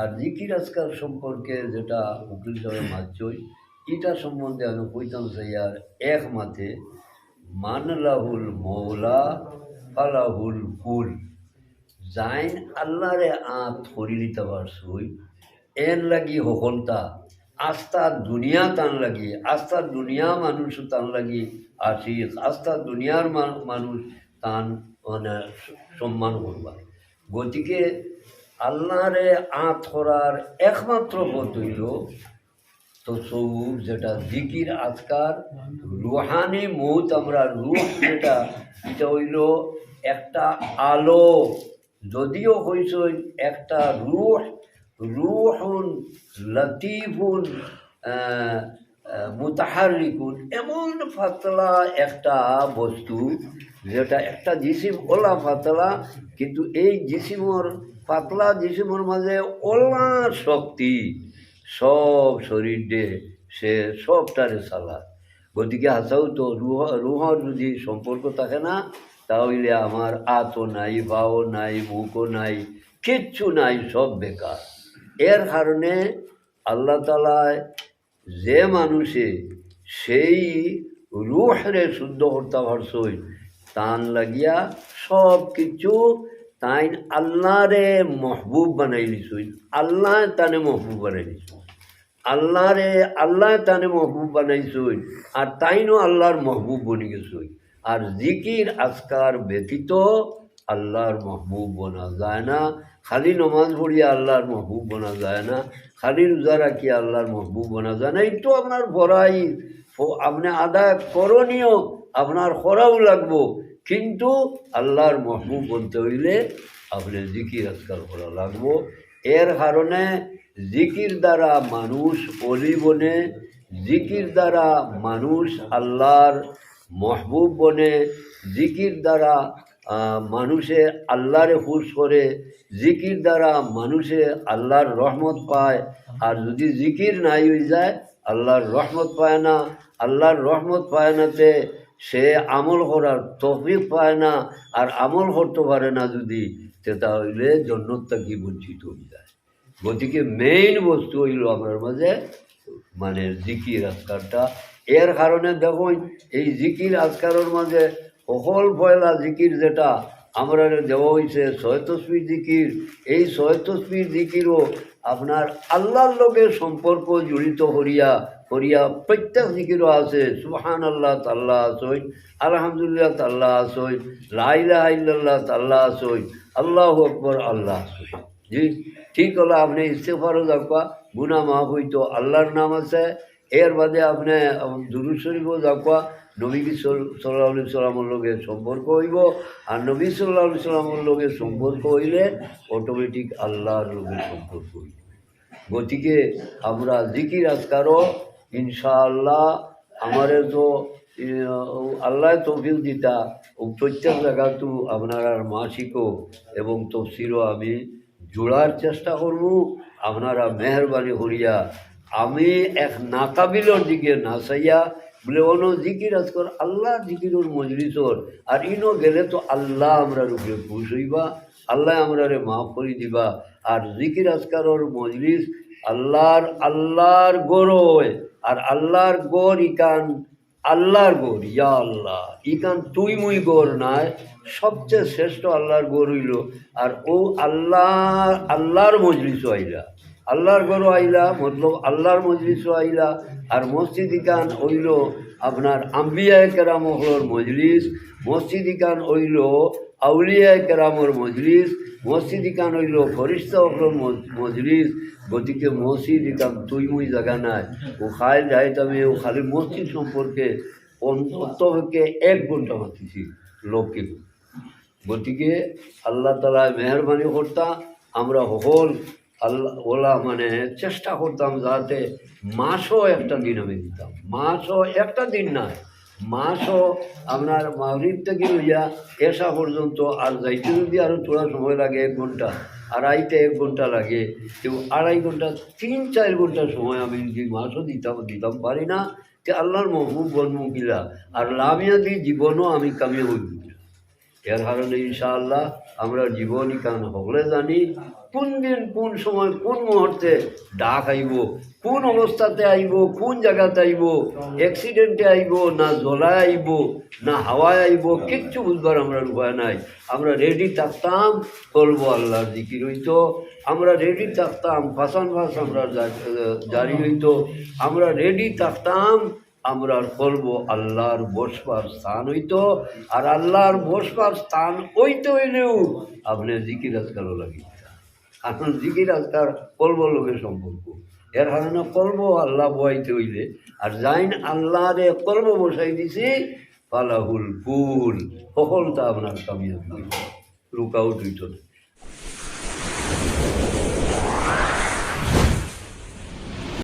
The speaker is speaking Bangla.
আর জিকির আজকাল সম্পর্কে যেটা উকিল সাহেব মারছই এটা সম্বন্ধে আমি কইতাম চাইয়ার এক মাথে মান লাহুল মৌলা ফালাহুল কুল। যাইন আল্লাহরে আঁত করি দিতে পারছই এর লাগি হকলতা আস্থা দুনিয়া তান লাগি, আস্তা দুনিয়া মানুষ তান লাগি আশিক আস্থা দুনিয়ার মানুষ তান মানে সম্মান করবা। গতিকে আল্লাহরে আঁত করার একমাত্র পথ হইল তো সবুজ যেটা জিকির, আজকার, রুহানি মৌত আমরা রুহ যেটা, এটা হইল একটা আলো। যদিও হইস একটা রুহ, রুহুন লতিফুন মুতাহারিকুন, এমন ফাতলা একটা বস্তু যেটা একটা জিসিম ওলা পাতলা কিন্তু এই জিসিমর পাতলা জিসিমর মাঝে ওলা শক্তি, সব শরীর সে সবটারে চালা গতিকে হাসাও তো রুহ, রুহর যদি সম্পর্ক থাকে না, তাহলে আমার আতও নাই, বাও নাই, মুখও নাই, কিচ্ছু নাই, সব বেকার। এর কারণে আল্লাহ তালায় যে মানুষে সেই রুহরে শুদ্ধ করতে পারছই তান লাগিয়া সব কিছু তাই আল্লাহরে মহবুব বানাই নিছই আল্লাহ তানে মহবুব বানাই নিছই আল্লাহরে আল্লাহ তানে মহবুব বানাইছই আর তাইনও আল্লাহর মহবুব বনি গেছই আর জিকির আজকার ব্যতীত আল্লাহর মহবুব বনা যায় না। খালি নমাজ পড়িয়া আল্লাহর মহবুব বনা যায় না। খালি রোজা রাখিয়া আল্লাহর মহবুব বনা যায় না। তো আপনার বড়াই আপনি আদা করণীয় আপনার করাও লাগবো। কিন্তু আল্লাহর মহবুব বলতে হইলে আপনি জিকির আজকাল করা লাগবো। এর কারণে জিকির দ্বারা মানুষ অলি বনে, জিকির দ্বারা মানুষ আল্লাহর মহবুব বনে, জিকির দ্বারা মানুষে আল্লাহরে খুশ করে, জিকির দ্বারা মানুষে আল্লাহর রহমত পায়। আর যদি জিকির নাই হয়ে যায়, আল্লাহর রহমত পায় না। আল্লাহর রহমত পায় নাতে সে আমল করার তফিক পায় না আর আমল করতে পারে না যদি, তে তাহলে জন্নত বঞ্চিত হয়ে যায়। গতিকে মেইন বস্তু হইল আমার মাঝে মানে জিকির আজকারটা। এর কারণে দেখুন, এই জিকির আজকারের মাঝে সকল পয়লা জিকির যেটা আমরা দেওয়া হয়েছে সয়তস্বী জিকির এই সয়তস্বী জিকিরও আপনার আল্লাহর লোকের সম্পর্ক জড়িত করিয়া করিয়া প্রত্যেক জিকিরও আছে। সুবহান আল্লাহ তাল্লাহ আসই আলহামদুলিল্লাহ তাল্লাহ আসই লাইলা ইল্লাল্লাহ তাল্লাহ আসই আল্লাহ আকবর, আল্লাহ আসই জি, ঠিক হলো, আপনি ইস্তেফারও যাবা গুনা মাফ হইতো, আল্লাহর নাম আছে এর বাদে আপনি দুরুদ শরীফও যাবা নবী সাল্লাহ সাল্লামের লগে সম্পর্ক হইব? আর নবী সাল্লাহ সাল্লামের লগে সম্পর্ক হইলে অটোমেটিক আল্লাহর লগে সম্পর্ক হইব। গতিকে আমরা জিকির আজকারও ইনশাআল্লাহ আমারে তো আল্লাহ তৌফিক দিতা। প্রত্যেক জায়গাতো আপনার আর মাসিকও এবং তফসিরও আমি জোড়ার চেষ্টা করব। আপনারা মেহরবানি করিয়া আমি এক নাকাবিলর দিকে না চাইয়া বলে অন জিকির আজকর আল্লাহ জিকিরর মজলিসর আর ইনো গেলে তো আল্লাহ আমরা রূপে খুশ হইবা, আল্লাহ আমরারে মাফ করে দিবা। আর জিকির আজকারর মজলিস আল্লাহর আল্লাহর গৌরয়। আর আল্লাহর গড় ইকান, আল্লাহর গৌর, ইয়া আল্লাহ। ইকান তুই মুই গৌর নাই, সবচেয়ে শ্রেষ্ঠ আল্লাহর গৌর হইল। আর ও আল্লাহ, আল্লাহর মজলিস আইলা আল্লাহর গরু আইলা, মতলব আল্লাহর মজলিস আইলা, আর মসজিদ ইকান হইল আপনার আম্বিয়া কেরামহর মজলিস, মসজিদ ইকান হইল আউলিয়া কেরামর মজলিস, মসজিদ ইকান হইল ফরিস্তা মজলিস, গতিকে মসজিদ ইকান তুই মুই জায়গা নাই। ও খাই যাইতামে ও খালি মসজিদ সম্পর্কে অন্তকে এক ঘণ্টা মাতিছি লোককে। গতিকে আল্লাহ তালা মেহরবানি করতাম আমরা হল আল্লাহ, ওলা মানে চেষ্টা করতাম যাতে মাসও একটা দিন আমি দিতাম। মাসও একটা দিন নয় মাসও আপনার মাগরিব থেকে লইয়া এসা পর্যন্ত আর যাইতে যদি আরও থোড়া সময় লাগে এক ঘণ্টা, আড়াইতে এক ঘণ্টা লাগে, কেউ আড়াই ঘণ্টা, তিন, চার ঘণ্টা সময় আমি যদি মাসও দিতাম দিতাম পারি না, যে আল্লাহর মহবুব বনমুখিলা আর লামিয়াদি জীবনও আমি কামিয়ে হইব। এর কারণে ইনশাআল্লাহ আমরা জীবনী কান সকলে জানি, কোন দিন, কোন সময়, কোন মুহূর্তে ডাক আইব, কোন অবস্থাতে আইব, কোন জায়গাতে আইব অ্যাক্সিডেন্টে আইব, না জ্বলায় আইব, না হাওয়ায় আইব, কিচ্ছু বুঝবার আমরা উপায় নাই। আমরা রেডি থাকতাম করব আল্লাহর দিকির হইতো। আমরা রেডি থাকতাম, ফাঁসান ফাঁস আমরা জারি হইতো। আমরা রেডি থাকতাম আমরা করব আল্লাহর বসবার স্থান হইতো আর আল্লাহর বসবার স্থান হইতে হইলেও আপনি জিকির আজকালও লাগি। এখন জিকির আজকাল কলব লোকের সম্পর্ক। এর কারণে কলব আল্লাহ বয়াইতে হইলে, আর যাইন আল্লাহ রে কলব বসাই দিছি পালাহুল ফুল। সফলতা আপনার কামিয়াবি হইল লুক আউট হইত না